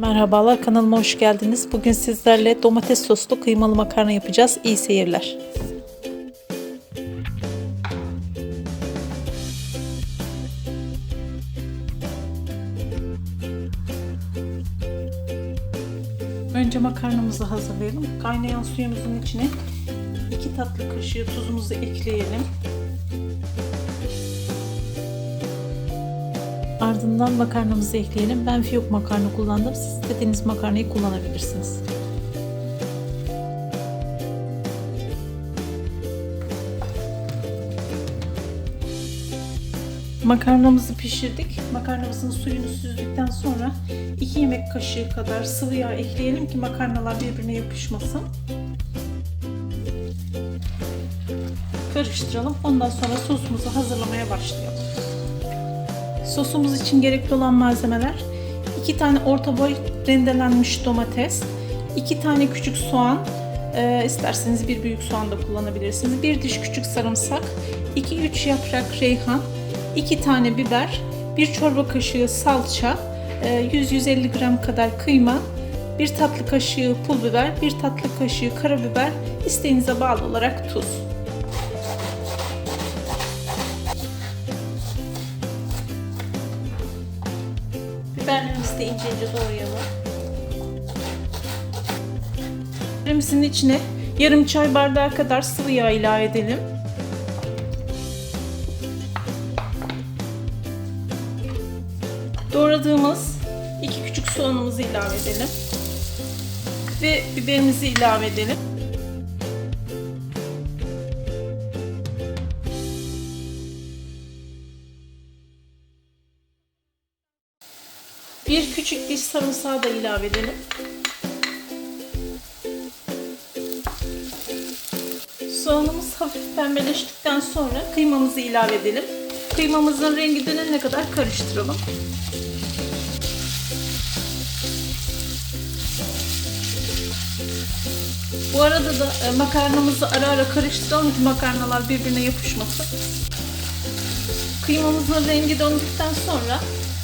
Merhabalar kanalıma hoş geldiniz. Bugün sizlerle domates soslu kıymalı makarna yapacağız. İyi seyirler. Önce makarnamızı hazırlayalım. Kaynayan suyumuzun içine 2 tatlı kaşığı tuzumuzu ekleyelim. Ardından makarnamızı ekleyelim. Ben fiyok makarna kullandım. Siz istediğiniz makarnayı kullanabilirsiniz. Makarnamızı pişirdik. Makarnamızın suyunu süzdükten sonra 2 yemek kaşığı kadar sıvı yağ ekleyelim ki makarnalar birbirine yapışmasın. Karıştıralım. Ondan sonra sosumuzu hazırlamaya başlayalım. Sosumuz için gerekli olan malzemeler. 2 tane orta boy rendelenmiş domates, 2 tane küçük soğan, e, isterseniz bir büyük soğan da kullanabilirsiniz. 1 diş küçük sarımsak, 2-3 yaprak reyhan, 2 tane biber, 1 çorba kaşığı salça, e, 100-150 gram kadar kıyma, 1 tatlı kaşığı pul biber, 1 tatlı kaşığı karabiber, isteğinize bağlı olarak tuz. Biberlerimizi de ince ince doğrayalım. Biberimizin içine yarım çay bardağı kadar sıvı yağ ilave edelim. Doğradığımız iki küçük soğanımızı ilave edelim. Ve biberimizi ilave edelim. Bir küçük diş sarımsağı da ilave edelim. Soğanımız hafif pembeleştikten sonra kıymamızı ilave edelim. Kıymamızın rengi dönene kadar karıştıralım. Bu arada da e, makarnamızı ara ara karıştıralım ki makarnalar birbirine yapışmasın. Kıymamızın rengi döndükten sonra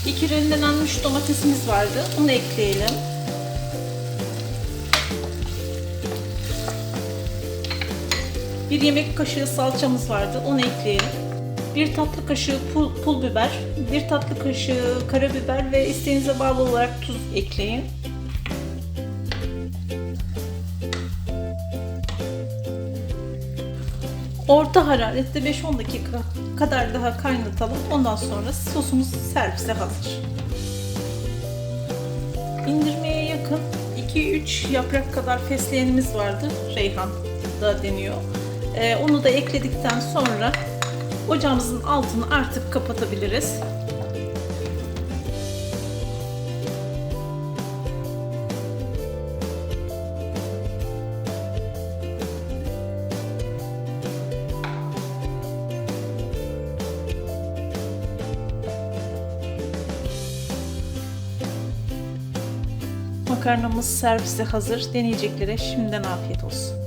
iki rendelenmiş domatesimiz vardı. Onu ekleyelim. Bir yemek kaşığı salçamız vardı. Onu ekleyelim. Bir tatlı kaşığı pul, pul biber, bir tatlı kaşığı karabiber ve isteğinize bağlı olarak tuz ekleyin. Orta hararette 5-10 dakika kadar daha kaynatalım. Ondan sonra sosumuz servise hazır. İndirmeye yakın 2-3 yaprak kadar fesleğenimiz vardı. Reyhan da deniyor. Ee, onu da ekledikten sonra ocağımızın altını artık kapatabiliriz. Makarnamız servise hazır. Deneyeceklere şimdiden afiyet olsun.